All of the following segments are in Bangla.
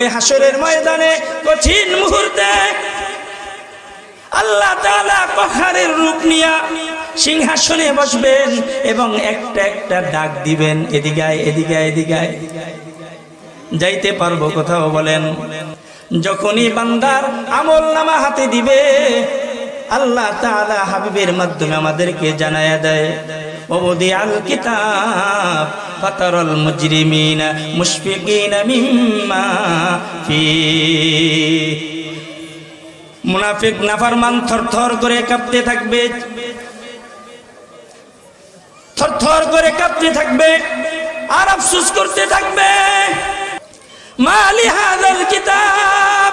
হাসরের ময়দানে কঠিন মুহূর্তে আল্লাহ তাআলা কহারের রূপ নিয়া সিংহাসনে বসবেন এবং একটা একটা ডাক দিবেন এদিকে আয়, এদিকে এদিকে যাইতে পারব কোথাও বলেন। যখনই বান্দার আমল নামা হাতে দিবে আল্লাহ তাআলা হাবিবের মাধ্যমে আমাদেরকে জানায়া দেয়। আল কিতাব ফাতারাল মুজরিমিনা, মুশফিকিনা মিম্মা, ফি মুনাফিক নাফরমান থরথর করে কাঁপতে থাকবে। থরথর করে কাঁপতে থাকবে, আর আফসোস করতে থাকবে। মালি হাদাল কিতাব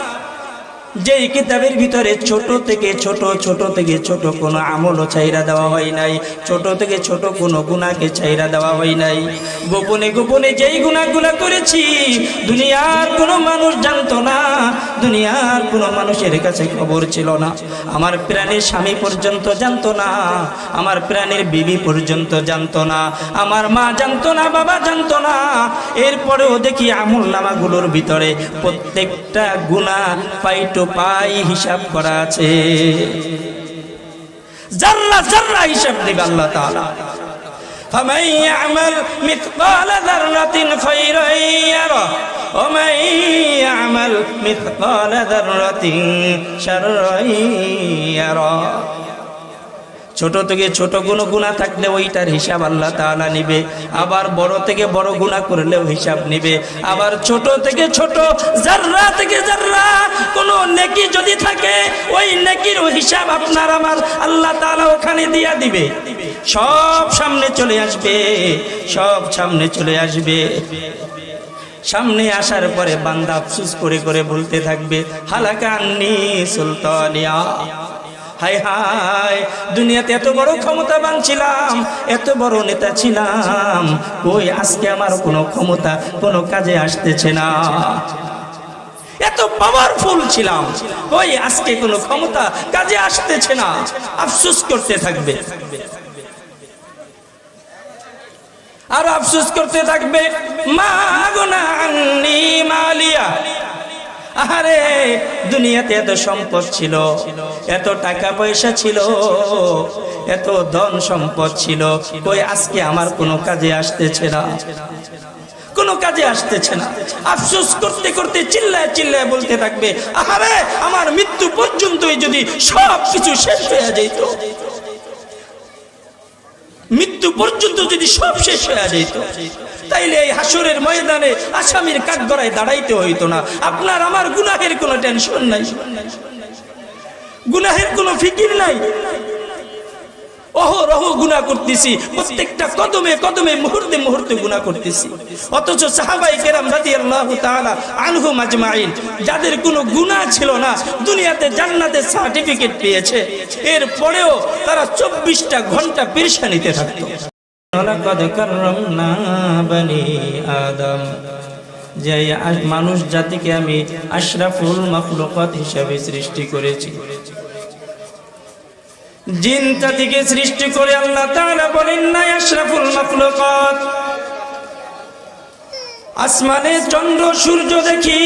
যেই কিতাবের ভিতরে ছোট থেকে ছোট ছোট থেকে ছোট কোনো আমলও চাইরা দেওয়া হয় নাই। ছোট থেকে ছোট কোনো গুণাকে চাইরা দেওয়া হয় নাই। গোপনে গোপনে যেই গুণাগুলা করেছি, দুনিয়ার কোনো মানুষ জানতো না, দুনিয়ার কোনো মানুষের কাছে খবর ছিল না। আমার প্রাণের স্বামী পর্যন্ত জানতো না, আমার প্রাণের বিবি পর্যন্ত জানতো না, আমার মা জানতো না, বাবা জানতো না। এরপরেও দেখি আমল নামাগুলোর ভিতরে প্রত্যেকটা গুণা পাইটো পাই হিসাব করা আছে জাল্লা জাল্লা হিসাব দিবে আল্লাহ তাআলা فمن يعمل مثقال ذرة خيرا يره ومن يعمل مثقال ذرة شرا يره ছোট থেকে ছোট কোনো গুণা থাকলে ওইটার হিসাব আল্লাহ তাআলা নিবে। আবার বড় থেকে বড় গুণা করলেও হিসাব নিবে। আবার ছোট থেকে ছোট জাররা থেকে জাররা কোনো নেকি যদি থাকে, ওই নেকির হিসাব আপনার আমার আল্লাহ তাআলা ওখানে দিয়া দিবে। সব সামনে চলে আসবে, সব সামনে চলে আসবে। সামনে আসার পরে বান্দা আফসুস করে করে বলতে থাকবে হালাকা আন্নি সুলতানিয়া। হাই হাই, দুনিয়াতে এত বড় ক্ষমতাবান ছিলাম, এত বড় নেতা ছিলাম। কই আজকে আমার কোনো ক্ষমতা, কোনো কাজে আসতেছে না। এত পাওয়ারফুল ছিলাম ওই আজকে কোনো ক্ষমতা, কাজে আসতেছে না। আফসোস করতে থাকবে। আর আফসোস করতে থাকবে, মা গুনা আন্নি মালিয়া। আরে দুনিয়াতে এত সম্পদ ছিল, এত টাকা পয়সা ছিল, এত ধন সম্পদ ছিল ওই আজকে আমার কোনো কাজে আসতেছে না? কোনো কাজে আসতেছে না। আফসোস করতে করতে চিল্লায় চিল্লায় বলতে থাকবে আরে আমার মৃত্যু পর্যন্তই যদি সব কিছু শেষ হয়ে যেত। মৃত্যু পর্যন্ত যদি সব শেষ হয়ে যেত, তাইলে এই হাসরের ময়দানে আসামির কাঠগড়ায় দাঁড়াইতে হইতো না। আপনার আমার গুনাহের কোনো টেনশন নাই। গুনাহের কোনো ফিকির নাই। অহরহ গুণা করতেছি। প্রত্যেকটা কদমে কদমে, মুহূর্তে মুহূর্তে গুণা করতেছি। অথচ সাহাবাই কেরাম আনহুম আজমাইন যাদের কোনো গুনাহ ছিল না, দুনিয়াতে জান্নাতের সার্টিফিকেট পেয়েছে। এর পরেও তারা চব্বিশটা ঘণ্টা পেরেশানিতে থাকতো। আদম। যে মানুষ জাতিকে আমি আশরাফুল মাখলুকাত হিসাবে সৃষ্টি করেছি। জিন জাতিকে সৃষ্টি করে আল্লাহ তাআলা বলেন না আশরাফুল মাখলুকাত। আসমানে চন্দ্র, সূর্য দেখি।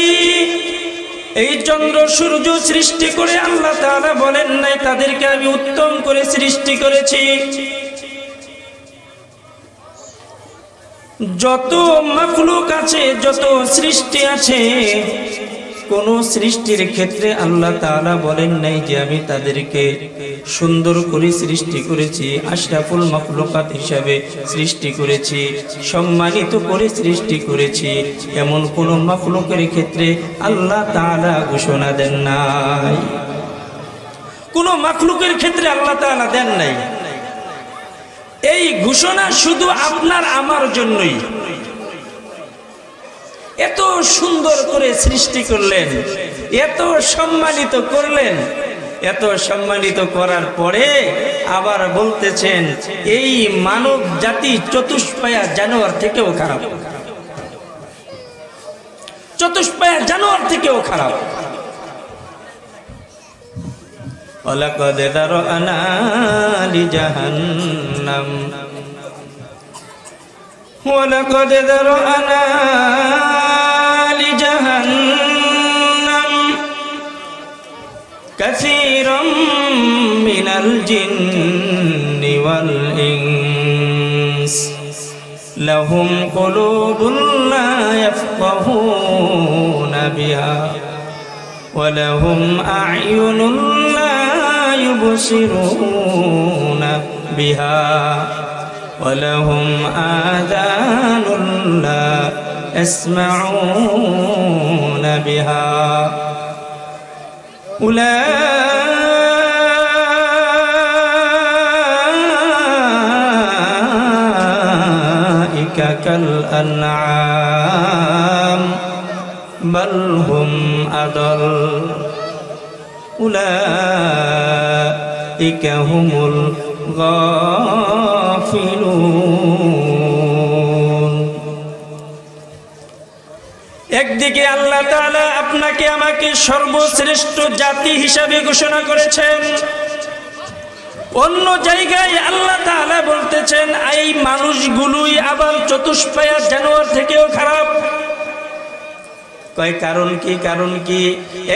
এই চন্দ্র, সূর্য সৃষ্টি করে আল্লাহ তাআলা বলেন, নাই, তাদেরকে আমি উত্তম করে সৃষ্টি করেছি। যত মাখলুক আছে, যত সৃষ্টি আছে কোন সৃষ্টির ক্ষেত্রে আল্লাহ তাআলা বলেন নাই যে আমি তাদেরকে সুন্দর করে সৃষ্টি করেছি, আশরাফুল মাখলুকাত হিসাবে সৃষ্টি করেছি, সম্মানিত করে সৃষ্টি করেছি। এমন কোন মাখলুকের ক্ষেত্রে আল্লাহ তাআলা ঘোষণা দেন নাই। কোন মাখলুকের ক্ষেত্রে আল্লাহ তাআলা দেন নাই। এই ঘোষণা শুধু আপনার, আমার জন্যই। এত সুন্দর করে সৃষ্টি করলেন এত সম্মানিত করলেন এত সম্মানিত করার পরে আবার বলতেছেন এই মানব জাতি চতুষ্পায়া জানোয়ার থেকেও খারাপ চতুষ্পায়া জানোয়ার থেকেও খারাপ ولقد ذرأنا لجهنم ولقد ذرأنا كثيرا من الجن والإنس. لهم قلوب لا يفقهون بها. ولهم أعين لا يبصرون بها. ولهم آذان لا يسمعون بها. أولئك كالأنعام بل هم أضل أولئك هم الغافلون একদিকে আল্লাহ তাআলা আপনাকে আমাকে সর্বশ্রেষ্ঠ জাতি হিসাবে ঘোষণা করেছেন। অন্য জায়গায় আল্লাহ তাআলা বলতেছেন, এই মানুষগুলোই আবার চতুষ্পায়া জানোয়ার থেকেও খারাপ। কয়, কারণ কি কারণ কি?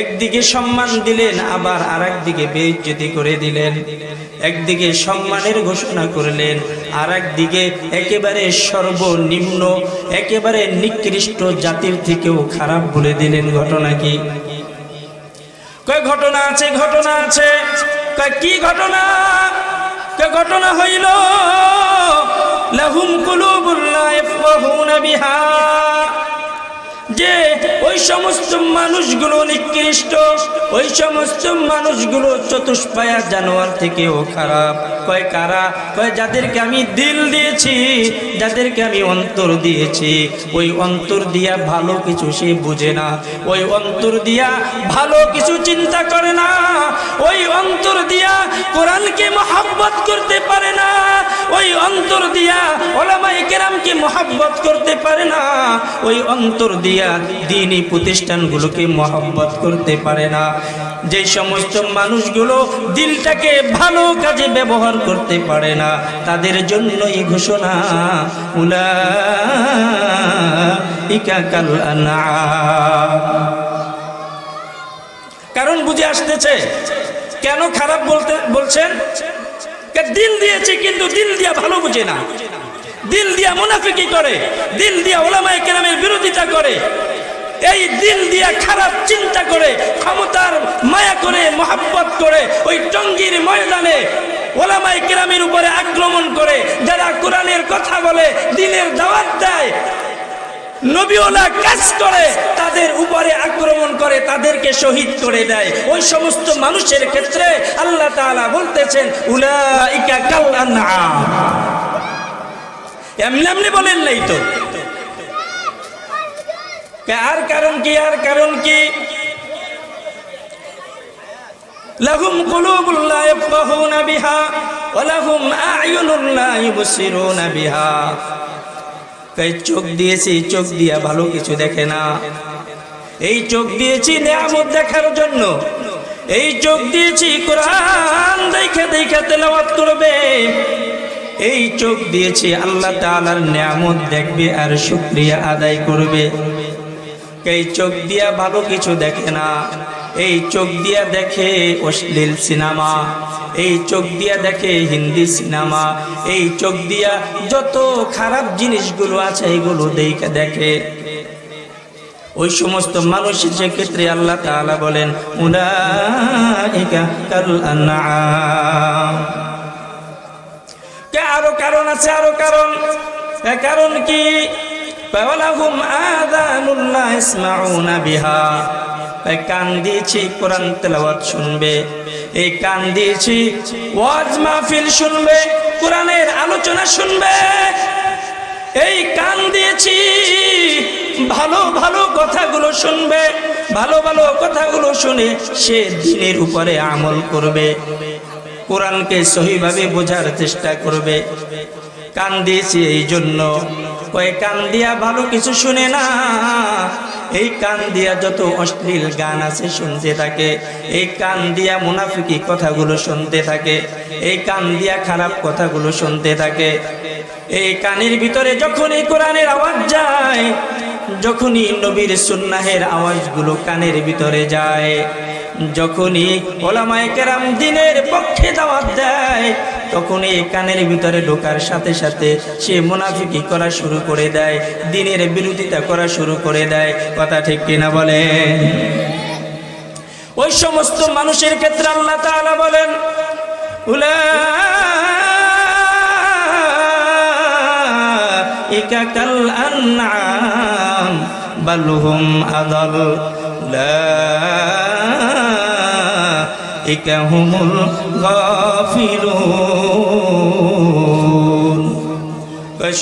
একদিকে সম্মান দিলেন, আবার আর একদিকে বেইজ্জতি করে দিলেন। একদিকে সম্মানের ঘোষণা করলেন আর একদিকে একেবারে সর্বনিম্ন, একেবারে নিকৃষ্ট জাতির থেকেও খারাপ বলে দিলেন ঘটনা কি? কয়, ঘটনা আছে ঘটনা আছে। কয়, কি ঘটনা? কয়, ঘটনা হইল, লাহুম কুলুবুল্লাহ ইয়াফকাহুনা বিহা। যে ওই সমস্ত মানুষগুলো নিকৃষ্ট, ওই সমস্ত মানুষগুলো চতুষ্পায়া জানোয়ার থেকেও খারাপ। কয় কারা? কয়, যাদেরকে আমি দিল দিয়েছি, যাদেরকে আমি অন্তর দিয়েছি। ওই অন্তর দিয়া ভালো কিছু সে বুঝে না। ওই অন্তর দিয়া ভালো কিছু চিন্তা করে না। ওই অন্তর দিয়া কোরআনকে মহাব্বত করতে পারে না। ওই অন্তর দিয়া ওলামাই কেরামকে মহাব্বত করতে পারে না। ওই অন্তর দিয়া দিনই প্রতিষ্ঠানগুলোকে মহাব্বত করতে পারে না। যে সমস্ত মানুষগুলো দিলটাকে ভালো কাজে ব্যবহার করতে পারে না, তাদের জন্য এই ঘোষণা উলা ইকা কাল কারণ বুঝে আসতেছে, কেন খারাপ বলতে বলছেন? দিল দিয়েছে, কিন্তু দিল দিয়া ভালো বুঝে না। দিল দিয়া মুনাফিকি করে, দিল দিয়া ওলামায় কেরামের বিরোধিতা করে, এই দিল দিয়া খারাপ চিন্তা করে, ক্ষমতার মায়া করে, মহাব্বত করে, ওই টঙ্গির ময়দানে ওলামাই কেরামের উপরে আক্রমণ করে, যারা কোরআনের কথা বলে দিনের দাওয়াত দেয়, নবীওয়ালা কাজ করে, তাদের উপরে আক্রমণ করে, তাদেরকে শহীদ করে দেয়। ওই সমস্ত মানুষের ক্ষেত্রে আল্লাহ তাআলা বলতেছেন, উলাইকা কাল্লানআম এমনি এমনি বলেন নাই তো। আর কারণ কি, আর কারণ কি? লাহুম কুলুবুল্লাহ ইয়াফকাহুনা বিহা ওয়া লাহুম আ'য়ুনুল্লাহ ইউবসিরুনা বিহা। কই, চোখ দিয়েছি, চোখ দিয়া ভালো কিছু দেখে না। এই চোখ দিয়েছি নিয়ামত দেখার জন্য। এই চোখ দিয়েছি কোরআন দেখে দেখে তেলাওয়াত করবে। এই চোখ দিয়েছি, আল্লাহ তাআলার নিয়ামত দেখবে আর শুকরিয়া আদায় করবে। এই চোখ দিয়া ভালো কিছু দেখে না। এই চোখ দিয়া দেখে অশ্লীল সিনেমা। এই চোখ দিয়া দেখে হিন্দি সিনেমা। এই চোখ দিয়া যত খারাপ জিনিসগুলো আছে, এগুলো দেখে দেখে। ওই সমস্ত মানুষের যে ক্ষেত্রে আল্লাহ তাআলা বলেন, উলাইকা কাল আরও কারণ আছে, আরও কারণ। কারণ কি? ওয়াজ মাহফিল শুনবে আলোচনা শুনবে। এই ভালো ভালো কথাগুলো শুনবে। ভালো ভালো কথাগুলো শুনে সে দিনের উপরে আমল করবে। কোরআনকে সহিভাবে বোঝার চেষ্টা করবে। কান দিয়েছি এই জন্য। কয়ে কান দিয়া ভালো কিছু শুনে না। এই কান দিয়া যত অশ্লীল গান আছে শুনতে থাকে। এই কান দিয়া মুনাফিকি কথাগুলো শুনতে থাকে। এই কান দিয়া খারাপ কথাগুলো শুনতে থাকে। এই কানের ভিতরে যখনই কোরআনের আওয়াজ যায়, যখনই নবীর সুন্নাহের আওয়াজগুলো কানের ভিতরে যায়। যখনই ওলামায়ে কেরাম দিনের পক্ষে দাওয়াত দেয় তখন এই কানের ভিতরে ঢোকার সাথে সাথে সে মুনাফিকি করা শুরু করে দেয়, দিনের বিরোধিতা করা শুরু করে দেয়। কথা ঠিক কিনা বলে? ওই সমস্ত মানুষের ক্ষেত্রে আল্লাহ তাআলা বলেন, উলাইকা কাল আনআম, বাল হুম আদাল উলাইকা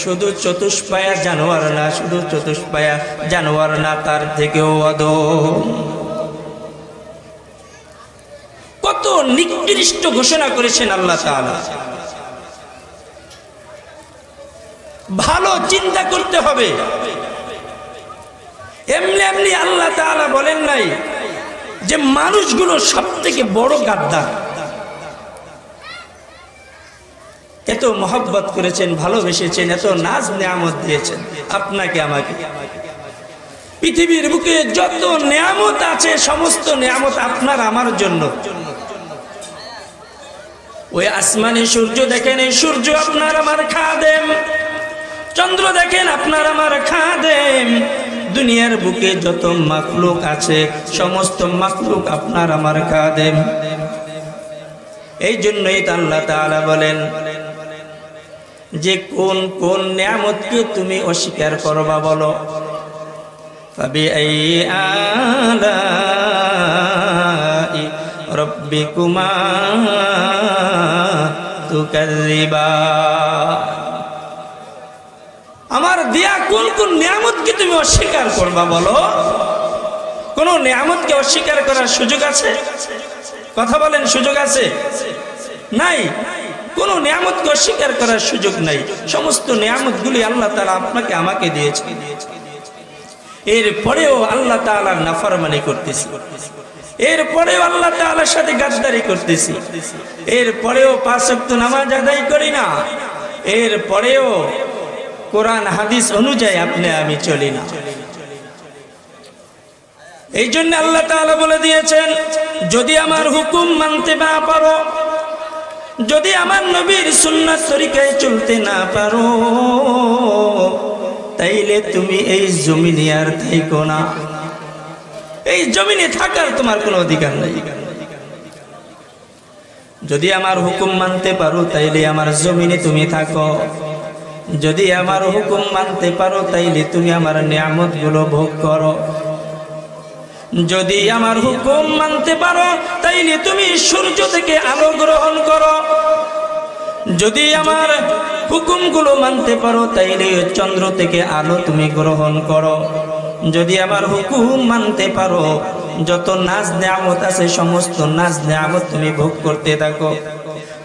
শুধু চতুষ্পায়া জানোয়ার না, শুধু চতুষ্পায়া জানোয়ার না, তার থেকেও অদম কত নিকৃষ্ট ঘোষণা করেছেন আল্লাহ ভালো চিন্তা করতে হবে। এমনি এমনি আল্লাহ বলেন নাই যে মানুষগুলো সব থেকে বড় গাদ্দার। এত মহব্বত করেছেন, ভালোবেসেছেন, এত নাজ নেয়ামত দিয়েছেন। আপনাকে, আমাকে। পৃথিবীর বুকে যত নেয়ামত আছে, সমস্ত নেয়ামত আপনার, আমার জন্য। ওই আসমানি সূর্য দেখেন, এই সূর্য আপনার, আমার খাদেম। চন্দ্র দেখেন, আপনার, আমার খাদেম। দুনিয়ার বুকে যত মাকলুক আছে, সমস্ত মাকলুক আপনার আমার কাদেম এই জন্যই তাল্লা তালা বলেন, যে কোন কোন নিয়ামতকে তুমি অস্বীকার করবা বলো। রব্বি এই তু কাজিবা আমার দিয়া কোন কোন নিয়ামতকে তুমি অস্বীকার করবা বলো? কোন নিয়ামতকে অস্বীকার করার সুযোগ আছে? কথা বলেন, সুযোগ আছে? নাই। কোন নিয়ামতকে অস্বীকার করার সুযোগ নাই। সমস্ত নিয়ামতগুলি আল্লাহ তাআলা আপনাকে, আমাকে দিয়েছে। এরপরেও আল্লাহ তাআলার নাফরমানি করতেছি। এরপরেও আল্লাহ তাআলার সাথে গাদ্দারি করতেছি। এরপরেও পাঁচ নামাজ আদায় করি না। এরপরেও কোরআন, হাদিস অনুযায়ী আপনি, আমি চলি না। এই জন্য আল্লাহ তাআলা বলে দিয়েছেন, যদি আমার হুকুম মানতে না পারো, যদি আমার নবীর সুন্নাত তরিকায় চলতে না পারো, তাইলে তুমি এই জমিনে আর থাইকো না। এই জমিনে থাকার তোমার কোনো অধিকার নাই। যদি আমার হুকুম মানতে পারো, তাইলে আমার জমিনে তুমি থাকো। যদি আমার হুকুম মানতে পারো, তাইলে তুমি আমার নিয়ামতগুলো ভোগ করো। যদি আমার হুকুম মানতে পারো, তাইলে তুমি সূর্য থেকে আলো গ্রহণ করো। যদি আমার হুকুমগুলো মানতে পারো, তাইলে চন্দ্র থেকে আলো তুমি গ্রহণ করো। যদি আমার হুকুম মানতে পারো, যত নাচ নেয়ামত আছে, সমস্ত নাচ নেয়ামত তুমি ভোগ করতে থাকো।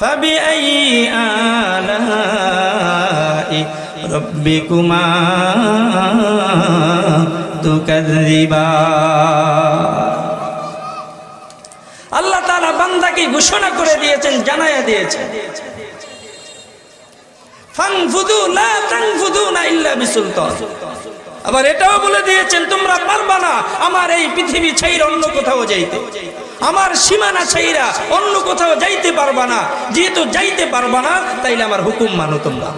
فبأي آلاء ربكما تكذبان আল্লাহ তাআলা বান্দাকে ঘোষণা করে দিয়েছেন জানায়া দিয়েছেন ফানফুদু লা তানফুদুনা ইল্লা বিসুলতান আবার এটাও বলে দিয়েছেন তোমরা পারবা না আমার এই পৃথিবী ছাইরা অন্য কোথাও যাইতে আমার সীমানা ছাইরা অন্য কোথাও যাইতে পারবা না। যেহেতু যাইতে পারবা না, তাইলে আমার হুকুম মানো তোমরা।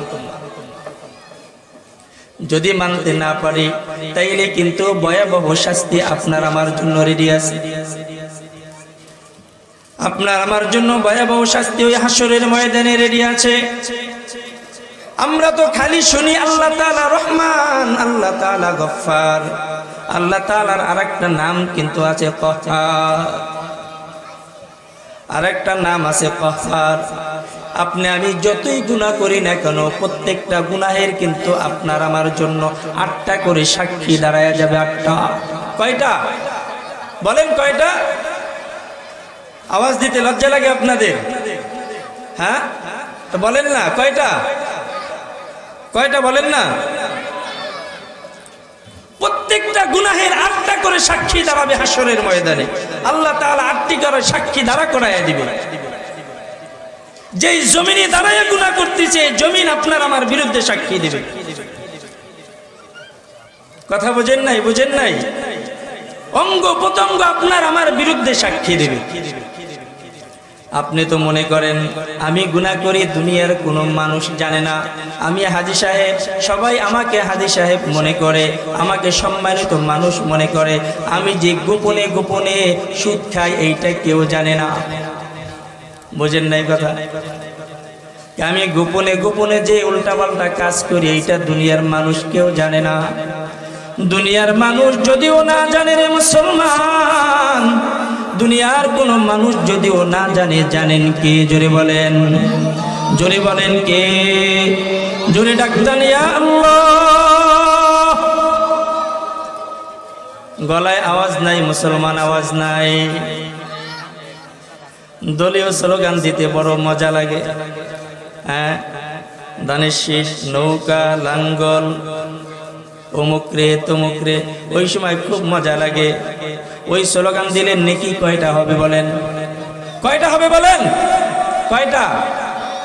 যদি মানতে না পারি, তাইলে কিন্তু ভয়াবহ শাস্তি আপনার আমার জন্য রেডি আছে। আপনার আমার জন্য ভয়াবহ শাস্তি ওই হাসরের ময়দানে রেডি আছে। আমরা তো খালি শুনি আল্লাহ তাআলা রহমান, আল্লাহ তাআলা গফফার। আল্লাহ তাআলার আরেকটা নাম কিন্তু আছে কহার আরেকটা নাম আছে কহার আপনি আমি যতই গুনাহ করি না কেন, প্রত্যেকটা গুনাহের কিন্তু আপনার আমার জন্য আটটা করে সাক্ষী দাঁড়ায় যাবে, আটটা। কয়টা? বলেন কয়টা? আওয়াজ দিতে লজ্জা লাগে আপনাদের? হ্যাঁ? তো বলেন না, কয়টা? কয়টা বলেন না? প্রত্যেকটা গুনাহের আটটা করে সাক্ষী দাঁড়াবে হাসরের ময়দানে। আল্লাহ তাহলে আটটি করে সাক্ষী দাঁড়া করাইয়া দিবে। যেই জমিনে দাঁড়াইয়া গুনাহ করতেছে জমিন আপনার আমার বিরুদ্ধে সাক্ষী দেবে। কথা বোঝেন নাই বোঝেন নাই? অঙ্গ প্রত্যঙ্গ আপনার আমার বিরুদ্ধে সাক্ষী দেবে। আপনি তো মনে করেন, আমি গুণা করি দুনিয়ার কোনো মানুষ জানে না। আমি হাজি সাহেব, সবাই আমাকে হাজি সাহেব মনে করে, আমাকে সম্মানিত মানুষ মনে করে। আমি যে গোপনে গোপনে সুদ খাই, এইটা কেউ জানে না। বোঝেন নাই কথা? আমি গোপনে গোপনে যে উল্টাপাল্টা কাজ করি, এইটা দুনিয়ার মানুষ কেউ জানে না। দুনিয়ার মানুষ যদিও না জানে রে মুসলমান দুনিয়ার কোন মানুষ যদিও না জানে, জানেন কে? জোরে বলেন। জোরে বলেন কে? জোরে ডাক্তার গলায় আওয়াজ নাই, মুসলমান আওয়াজ নাই। দলীয় স্লোগান দিতে বড় মজা লাগে। হ্যাঁ? দানের শীষ, নৌকা, লাঙ্গল। অমুকরে তমুকরে ওই সময় খুব মজা লাগে। ওই স্লোগান দিলে নেকি কয়টা হবে বলেন। কয়টা হবে বলেন? কয়টা?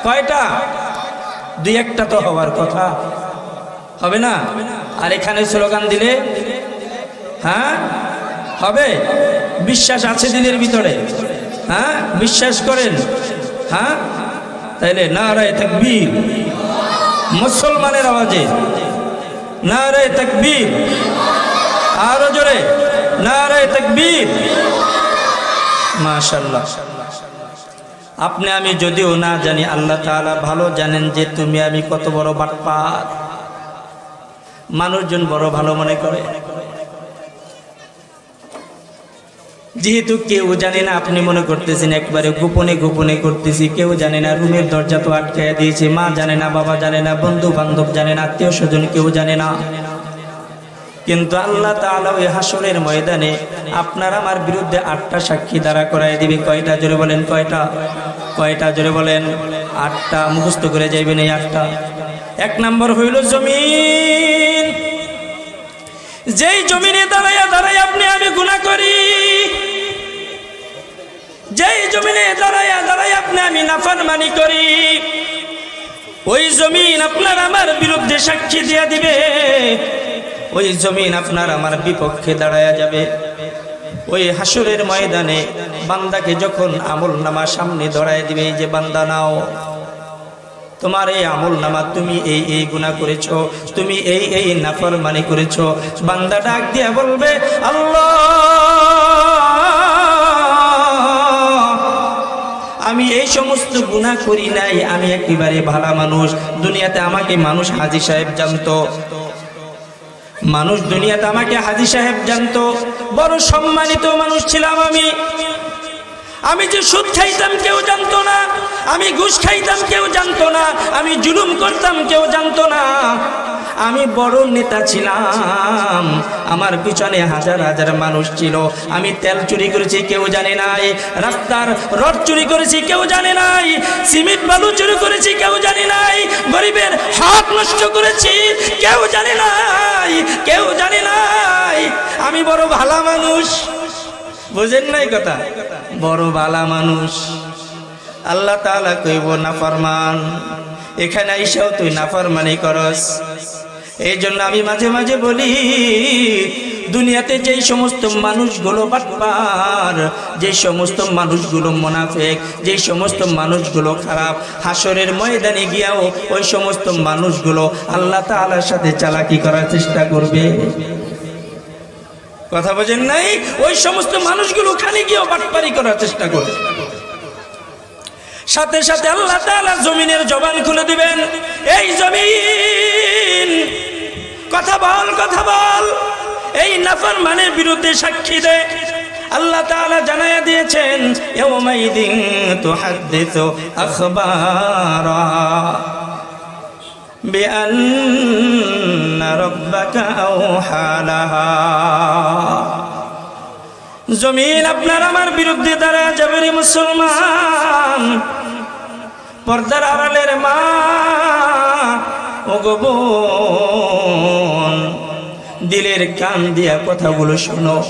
কয়টা? দুই একটা তো হওয়ার কথা। হবে না? আর এখানে স্লোগান দিলে? হ্যাঁ? হবে? বিশ্বাস আছে দিনের ভিতরে। হ্যাঁ? বিশ্বাস করেন। হ্যাঁ? তাইলে না রায় তাকবীর। মুসলমানের আওয়াজে। না তকবীর। আরও জোরে না তকবীর। তাকবীর মাশাল্লাহ আপনি আমি যদিও না জানি, আল্লাহ তালা ভালো জানেন যে তুমি আমি কত বড় বাটপাত মানুষজন বড় ভালো মনে করে। যেহেতু কেউ জানে না, আপনি মনে করতেছেন একবারে গোপনে গোপনে করতেছি, কেউ জানে না, রুমের দরজা তো আটকাইয়া দিয়েছে, মা জানে না, বাবা জানে না বন্ধু বান্ধব জানে না, আত্মীয় স্বজন কেউ জানে না। কিন্তু আল্লাহ তাআলা ওই ময়দানে আপনার আমার বিরুদ্ধে আটটা সাক্ষী দ্বারা করাই দিবে। কয়টা? জোরে বলেন, কয়টা? কয়টা? জোরে বলেন, আটটা। মুখস্থ করে যাইবেন এই আটটা। এক নম্বর হইল জমিন। যেই জমিনে দাঁড়াইয়া দাঁড়াই আপনি, আমি গুণা করি। যেই জমিনে দাঁড়াইয়া দাঁড়াই আপনি আমি নাফরমানি করি, ওই জমিন আপনার আমার বিরুদ্ধে সাক্ষী দিয়া দিবে, ওই জমিন আপনার আমার বিপক্ষে দাঁড়ায়া যাবে। ওই হাসুরের ময়দানে বান্দাকে যখন আমল নামা সামনে ধরায় দিবে যে বান্দা নাও, তোমার এই আমল নামা তুমি এই এই গুণা করেছ, তুমি এই এই নাফর মানে করেছ। বান্দা ডাক দিয়ে বলবে, আল্লাহ আমি এই সমস্ত গুণা করি নাই, আমি একেবারে ভালো মানুষ। দুনিয়াতে আমাকে মানুষ হাজি সাহেব জানতো। মানুষ দুনিয়াতে আমাকে হাজি সাহেব জানতো। বড় সম্মানিত মানুষ ছিলাম আমি। আমি যে সুদ খাইতাম কেউ জানতো না, আমি ঘুষ খাইতাম কেউ জানতো না, আমি জুলুম করতাম কেউ জানতো না। আমি বড় নেতা ছিলাম। আমার পিছনে হাজার হাজার মানুষ ছিল। আমি তেল চুরি করেছি, কেউ জানে নাই। রাস্তার রড চুরি করেছি, কেউ জানে নাই। সিমেন্ট বালু চুরি করেছি, কেউ জানে নাই। গরিবের হাত নষ্ট করেছি, কেউ জানে নাই। কেউ জানে নাই। আমি বড় ভালা মানুষ। বুঝেন নাই কথা? বড় বালা মানুষ। আল্লাহ তাআলা কইব, নাফরমান। এখানে আইসাও তুই নাফরমানি করস। এই জন্য আমি মাঝে মাঝে বলি, দুনিয়াতে যেই সমস্ত মানুষগুলো বাটপার যে সমস্ত মানুষগুলো মোনাফেক যে সমস্ত মানুষগুলো খারাপ হাসরের ময়দানে গিয়াও ওই সমস্ত মানুষগুলো আল্লাহ তাআলার সাথে চালাকি করার চেষ্টা করবে। কথা বোঝেন নাই? ওই সমস্ত মানুষগুলো ওখানে গিয়েও বাটপারি করার চেষ্টা করবে। সাথে সাথে আল্লাহ জমিনের জবান খুলে দিবেন। এই জমিন কথা বল কথা বল। এই নাফার মানের বিরুদ্ধে সাক্ষী দে। আল্লাহ তাআলা জানায়া দিয়েছেন, ইয়াউমাইদিন তুহাদ্দিসু আখবারা জমিন আপনার আমার বিরুদ্ধে দ্বারা যাবে মুসলমান। পর্দার আড়ালের মা দিলের কান দিয়া কথাগুলো শোনো।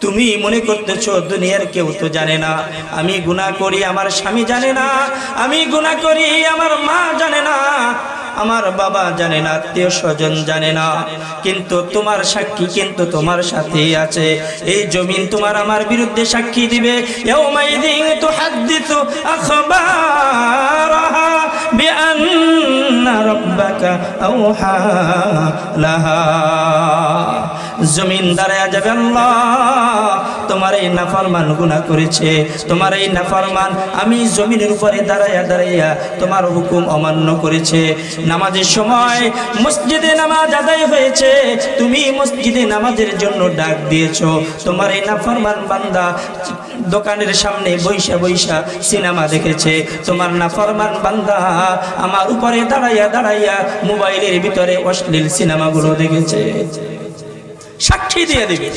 তুমি মনে করতেছ, দুনিয়ার কেউ তো জানে না। আমি গুণা করি, আমার স্বামী জানে না। আমি গুণা করি, আমার মা জানে না। আমার বাবা জানে না, আত্মীয় স্বজন জানে না। কিন্তু তোমার সাক্ষী কিন্তু তোমার সাথেই আছে। এই জমিন তোমার আমার বিরুদ্ধে সাক্ষী দিবে। বিআন্না রাব্বাকা আওহা লাহা। জমিন দাঁড়ায় যাবে আল্লাহ। তোমার এই নাফরমান গুনাহ করেছে, তোমার এই নাফরমান আমি জমিনের উপরে দাঁড়াইয়া দাঁড়াইয়া তোমার হুকুম অমান্য করেছে। নামাজের সময় মসজিদে নামাজ আদায় হয়েছে, তুমি মসজিদে নামাজের জন্য ডাক দিয়েছ। তোমার এই নাফরমান বান্দা দোকানের সামনে বৈশা বৈশা সিনেমা দেখেছে। তোমার নাফরমান বান্দা আমার উপরে দাঁড়াইয়া দাঁড়াইয়া মোবাইলের ভিতরে অশ্লীল সিনেমাগুলো দেখেছে। সাক্ষী দিয়ে দিবে।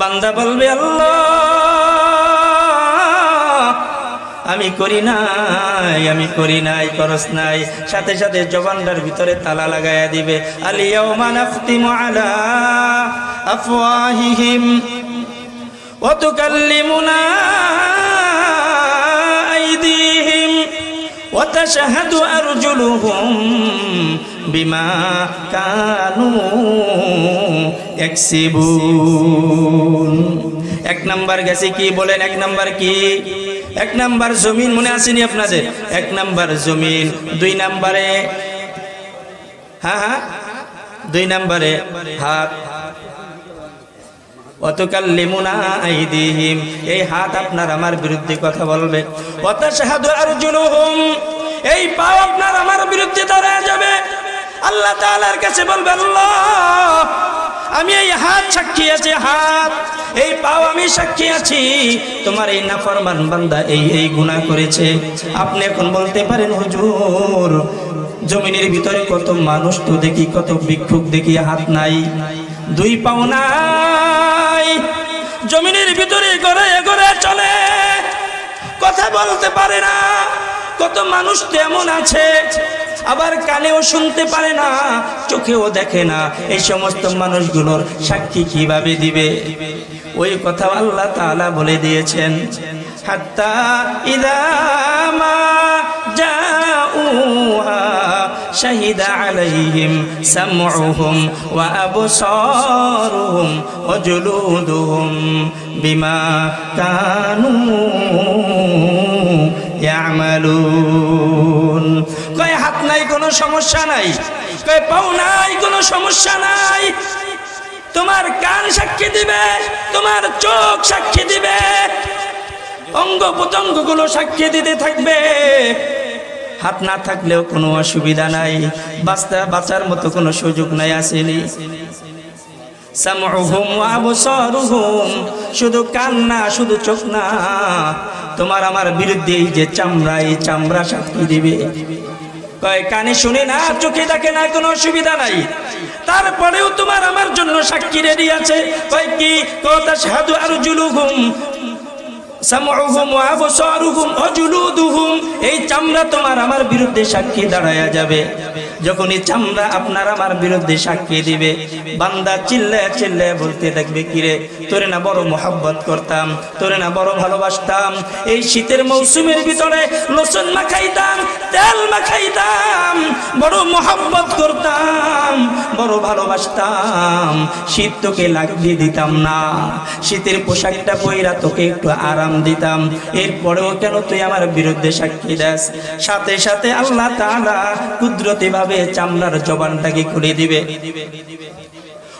বান্দা বলবে আমি করি নাই, আমি করি নাই করস নাই। সাথে সাথে জবানটার ভিতরে তালা লাগাইয়া দিবে আলিয়াউমা নাখতিমু আলা আফওয়াহিহিম ওয়া তাশহাদু আরজুলুহুম বিমা কানু ইয়াকসিবুন এক নাম্বার গেছে কি? বলেন, এক নাম্বার কি? এক নাম্বার জমিন মনে আসেনি আপনাদের? এক নাম্বার জমিন। দুই নাম্বারে হ্যাঁ হ্যাঁ দুই নাম্বারে হাত। অতকাল লিমুনা আইদিহিম। এই হাত আপনার আমার বিরুদ্ধে কথা বলবে। অত শাহাদু আরজুলুহুম। এই আপনার আমার বিরুদ্ধে যাবে। আল্লাহ কাছে বলবে, আল্লাহ, আমি এই হাত হাত। এই পাও আমি আছি। তোমার এই নাফরমান বান্দা এই এই গুনাহ করেছে। আপনি এখন বলতে পারেন, হুজুর, জমিনের ভিতরে কত মানুষ তো দেখি, কত ভিক্ষুক দেখি, হাত নাই। দুই পাও নাই। জমিনের ভিতরে গড়ে গড়ে চলে। কথা বলতে পারে না। কত মানুষ তেমন আছে, আবার কানেও শুনতে পারে না, চোখেও দেখে না। এই সমস্ত মানুষগুলোর সাক্ষী কীভাবে দিবে? ওই কথা আল্লাহ তাআলা বলে দিয়েছেন, হাত্তা ইদামা জাউহা সামউহুম ওয়া আবসারুহুম ওয়া জুলুদুহুম বিমা কানু ইয়ামালুন। কয়, হাত নাই, কোনো সমস্যা নাই? কয়, পাও নাই, কোনো সমস্যা নাই? তোমার কান সাক্ষী দিবে, তোমার চোখ সাক্ষী দিবে অঙ্গ প্রত্যঙ্গগুলো সাক্ষী দিতে থাকবে। হাত না থাকলেও কোনো অসুবিধা নাই। বাঁচতে, বাঁচার মতো কোনো সুযোগ নাই আসেনি। শুধু কান না, শুধু চোখ না। তোমার আমার বিরুদ্ধে এই যে চামড়া, এই চামড়া সাক্ষী দিবে। কয়, কানে শুনে না, চোখে দেখে না, কোনো অসুবিধা নাই। তারপরেও তোমার আমার জন্য সাক্ষী রেডি আছে। কয় কি? কথা সাধু আর জুলুহুম এই চামড়া তোমার আমার বিরুদ্ধে সাক্ষী দাঁড়ায়া যাবে। যখন চামড়া আপনার আমার বিরুদ্ধে সাক্ষী দিবে, বান্দা বলতে কিরে, তোরে না বড় করতাম, তোরে না বড় ভালোবাসতাম। এই শীতের মৌসুমের ভিতরে লোসন মাখাইতাম, তেল মাখাইতাম, বড় মোহাব্বত করতাম, বড় ভালোবাসতাম। শীত তোকে লাগিয়ে দিতাম না। শীতের পোশাকটা পইরা তোকে একটু আরাম দিতাম এরপরেও কেন তুই আমার বিরুদ্ধে সাক্ষী দাস সাথে সাথে আল্লাহ তাআলা কুদরতি ভাবে চামড়ার জবানটাকে খুলে দিবে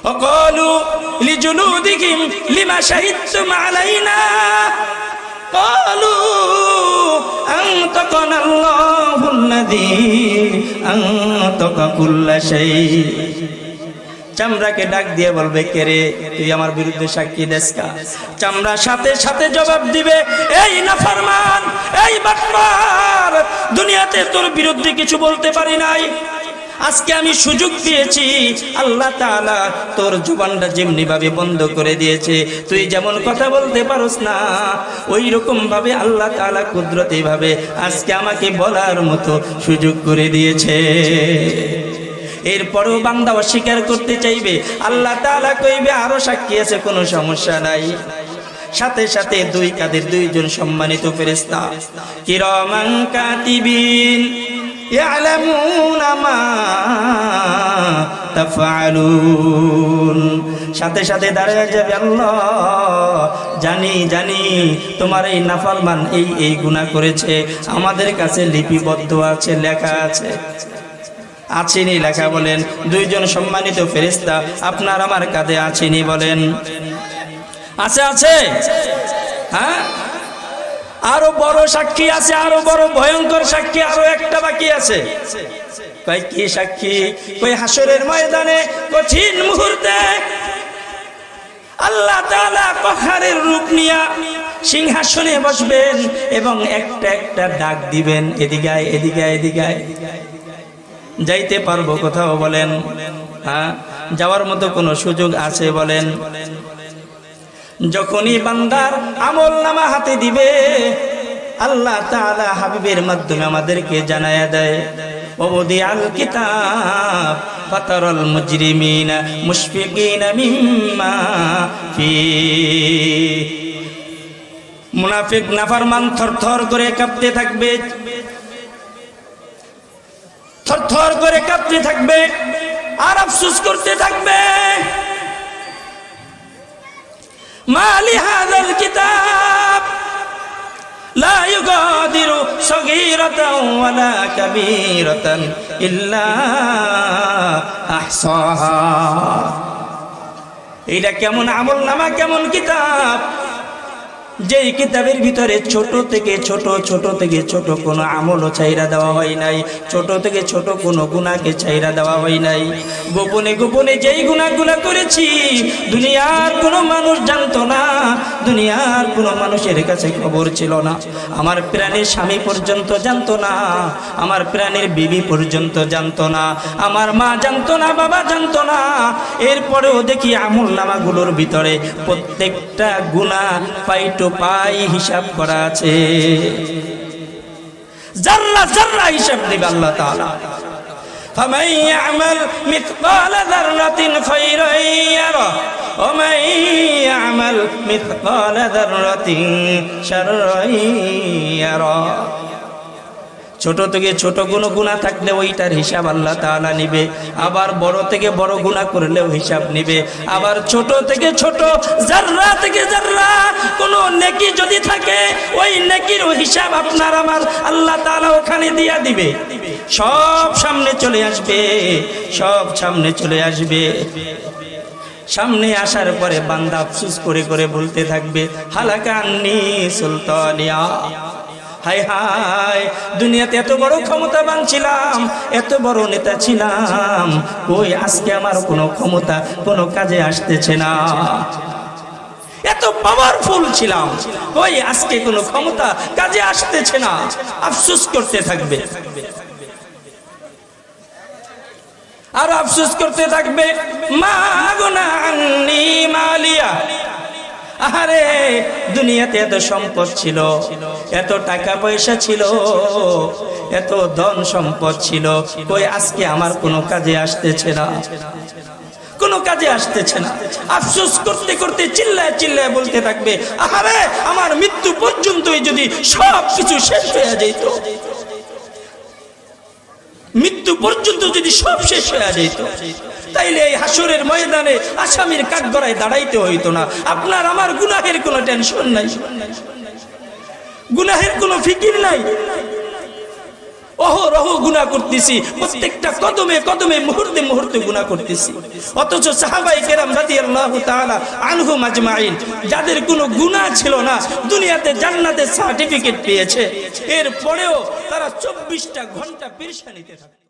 وقالوا لجلودهم لما شهدتم علينا قالوا أنطقنا الله الذي أنطق كل شيء চামড়াকে ডাক দিয়ে বলবে, কে রে, তুই আমার বিরুদ্ধে সাক্ষী দেশকা চামড়া সাথে সাথে জবাব দিবে, এই নাফরমান, এই বাটপার দুনিয়াতে তোর বিরুদ্ধে কিছু বলতে পারি নাই। আজকে আমি সুযোগ পেয়েছি, আল্লাহ তাআলা তোর জুবানটা যেমনি ভাবে বন্ধ করে দিয়েছে। তুই যেমন কথা বলতে পারোস না ওই রকম ভাবে আল্লাহ তাআলা কুদরতি ভাবে আজকে আমাকে বলার মতো সুযোগ করে দিয়েছে। এরপরেও বান্দা অস্বীকার করতে চাইবে। আল্লাহ তাআলা কইবে, আরও সাক্ষী আছে, কোনো সমস্যা নাই। সাথে সাথে দুই কাদের দুইজন সম্মানিত ফেরেস্তা কিরমান কাতিবিন সাথে সাথে দাঁড়িয়ে যাবে, আল্লাহ, জানি জানি, তোমার এই নাফালমান এই এই গুনাহ করেছে। আমাদের কাছে লিপিবদ্ধ আছে, লেখা আছে। আছেনি লেখা বলেন দুইজন সম্মানিত ফেরিস্তা আপনার আমার কাঁধে আছেনি বলেন। আছে আছে? হ্যাঁ? আরও বড় সাক্ষী আছে আরও বড় ভয়ঙ্কর সাক্ষী আরও একটা বাকি আছে। কই কি সাক্ষী? কই হাসরের ময়দানে কঠিন মুহূর্তে আল্লাহ তাআলা পাহাড়ের রূপ নিয়া সিংহাসনে বসবেন এবং একটা একটা ডাক দিবেন এদিকে আয়, এদিকে আয়, এদিকে আয়। যাইতে পারব কোথাও বলেন। হ্যাঁ যাওয়ার মতো কোনো সুযোগ আছে বলেন। যখনই বান্দার আমল নামা হাতে দিবে, আল্লাহ তাআলা হাবিবের মাধ্যমে আমাদেরকে জানায়া দেয় ওবদি আল কিতাব ফাতারাল মুজরিমিনা মুশফিকিনা মিম্মা ফি মুনাফিক নাফরমান থরথর করে কাঁপতে থাকবে। থরথর করে কাঁপতে থাকবে, আর আফসুস করতে থাকবে। মালি হাজার কিতাব, লা ইল্লা কেমন আমল নামা, কেমন কিতাব? যেই কিতাবের ভিতরে ছোট থেকে ছোট ছোট থেকে ছোট কোনো আমলও চাইরা দেওয়া হয় নাই। ছোট থেকে ছোট কোনো গুণাকে চাইরা দেওয়া হয় নাই। গোপনে গোপনে যেই গুণাগুলা করেছি, দুনিয়ার কোনো মানুষ জানতো না। দুনিয়ার কোনো মানুষের কাছে খবর ছিল না। আমার প্রাণের স্বামী পর্যন্ত জানতো না। আমার প্রাণের বিবি পর্যন্ত জানতো না। আমার মা জানতো না, বাবা জানতো না। এরপরেও দেখি আমল নামাগুলোর ভিতরে প্রত্যেকটা গুণা পাই টু পাই হিসাব করা আছে জাররা জাররা হিসাব দিবে আল্লাহ তাআলা فمن يعمل مثقال ذرة خيرا يره ومن يعمل مثقال ذرة شرا يره ছোট থেকে ছোট কোনো গুণা থাকলে ওইটার হিসাব আল্লাহ তাআলা নিবে। আবার বড় থেকে বড় গুণা করলেও হিসাব নিবে। আবার ছোট থেকে ছোট জাররা থেকে জাররা কোনো নেকি যদি থাকে, ওই নেকির হিসাব আপনার আমার আল্লাহ তাআলা ওখানে দিয়া দিবে। সব সামনে চলে আসবে, সব সামনে চলে আসবে। সামনে আসার পরে বান্দা আফসুস করে করে বলতে থাকবে, হালাকান্নি সুলতানিয়া। হাই হাই, দুনিয়াতে এত বড় ক্ষমতাবান ছিলাম, এত বড় নেতা ছিলাম। কই আজকে আমার কোনো ক্ষমতা, কোনো কাজে আসতেছে না। এত পাওয়ারফুল ছিলাম ওই আজকে কোনো ক্ষমতা, কাজে আসতেছে না। আফসুস করতে থাকবে। আর আফসোস করতে থাকবে, মা গুনা আন্নি আরে দুনিয়াতে এত সম্পদ ছিল, এত টাকা পয়সা ছিল, এত ধন সম্পদ ছিল ওই আজকে আমার কোনো কাজে আসতেছে না? কোনো কাজে আসতেছে না। আফসোস করতে করতে চিল্লায় চিল্লায় বলতে থাকবে আরে আমার মৃত্যু পর্যন্তই যদি সব কিছু শেষ হয়ে যেত মৃত্যু পর্যন্ত যদি সব শেষ হয়ে যেত, তাইলে এই হাসরের ময়দানে আসামির কাঠগড়ায় দাঁড়াইতে হইতো না। আপনার আমার গুনাহের কোনো টেনশন নাই। গুনাহের কোনো ফিকির নাই। অহরহ গুণা করতেছি। প্রত্যেকটা কদমে কদমে, মুহূর্তে মুহূর্তে গুণা করতেছি। অথচ সাহাবাই কেরাম রাদিয়াল্লাহু তাআলা আনহুম মাজমাইন যাদের কোনো গুণা ছিল না, দুনিয়াতে জান্নাতের সার্টিফিকেট পেয়েছে। এর পরেও তারা চব্বিশটা ঘণ্টা পেরেশানিতে থাকে।